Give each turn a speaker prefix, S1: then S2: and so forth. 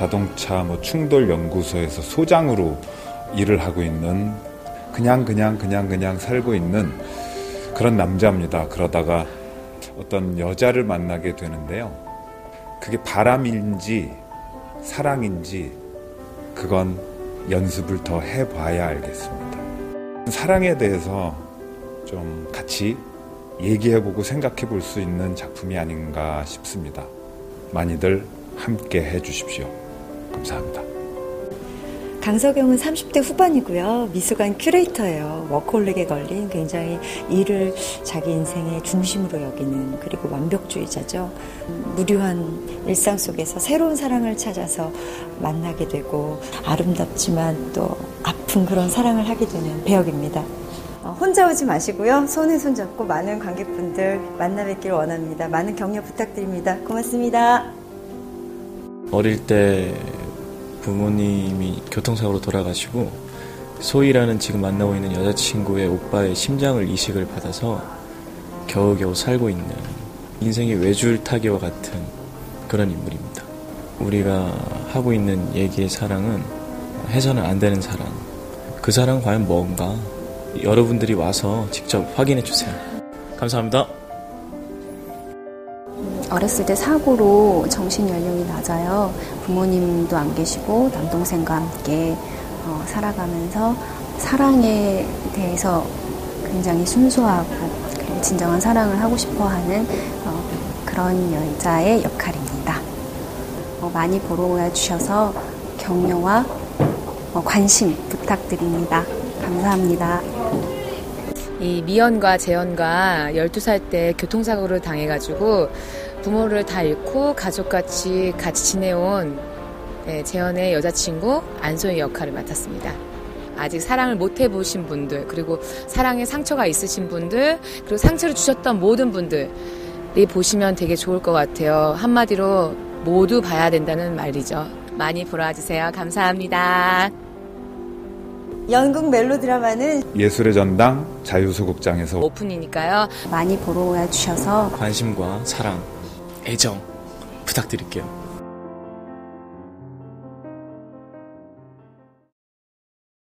S1: 자동차 뭐 충돌 연구소에서 소장으로 일을 하고 있는 그냥 그냥 그냥 그냥 살고 있는 그런 남자입니다. 그러다가 어떤 여자를 만나게 되는데요. 그게 바람인지 사랑인지 그건 연습을 더 해봐야 알겠습니다. 사랑에 대해서 좀 같이 얘기해보고 생각해볼 수 있는 작품이 아닌가 싶습니다. 많이들 함께 해주십시오. 감사합니다.
S2: 강석영은 30대 후반이고요. 미술관 큐레이터예요. 워커홀릭에 걸린 굉장히 일을 자기 인생의 중심으로 여기는 그리고 완벽주의자죠. 무료한 일상 속에서 새로운 사랑을 찾아서 만나게 되고 아름답지만 또 아픈 그런 사랑을 하게 되는 배역입니다. 어, 혼자 오지 마시고요. 손에 손잡고 많은 관객분들 만나 뵙기를 원합니다. 많은 격려 부탁드립니다. 고맙습니다.
S3: 어릴 때 부모님이 교통사고로 돌아가시고 소희라는 지금 만나고 있는 여자친구의 오빠의 심장을 이식을 받아서 겨우겨우 살고 있는 인생의 외줄 타기와 같은 그런 인물입니다. 우리가 하고 있는 얘기의 사랑은 해서는 안 되는 사랑. 그 사랑은 과연 뭔가? 여러분들이 와서 직접 확인해 주세요. 감사합니다.
S4: 어렸을 때 사고로 정신 연령이 낮아요. 부모님도 안 계시고 남동생과 함께 어, 살아가면서 사랑에 대해서 굉장히 순수하고 진정한 사랑을 하고 싶어하는 어, 그런 여자의 역할입니다. 어, 많이 보러 와주셔서 격려와 어, 관심 부탁드립니다. 감사합니다.
S5: 이 미연과 재연과 12살 때 교통사고를 당해가지고 부모를 다 잃고 가족같이 같이 지내온 네, 재현의 여자친구 안소희 역할을 맡았습니다. 아직 사랑을 못 해보신 분들, 그리고 사랑에 상처가 있으신 분들, 그리고 상처를 주셨던 모든 분들이 보시면 되게 좋을 것 같아요. 한마디로 모두 봐야 된다는 말이죠. 많이 보러 와주세요. 감사합니다.
S2: 연극 멜로 드라마는
S1: 예술의 전당 자유소극장에서
S5: 오픈이니까요.
S4: 많이 보러 와주셔서
S3: 관심과 사랑, 애정 부탁드릴게요.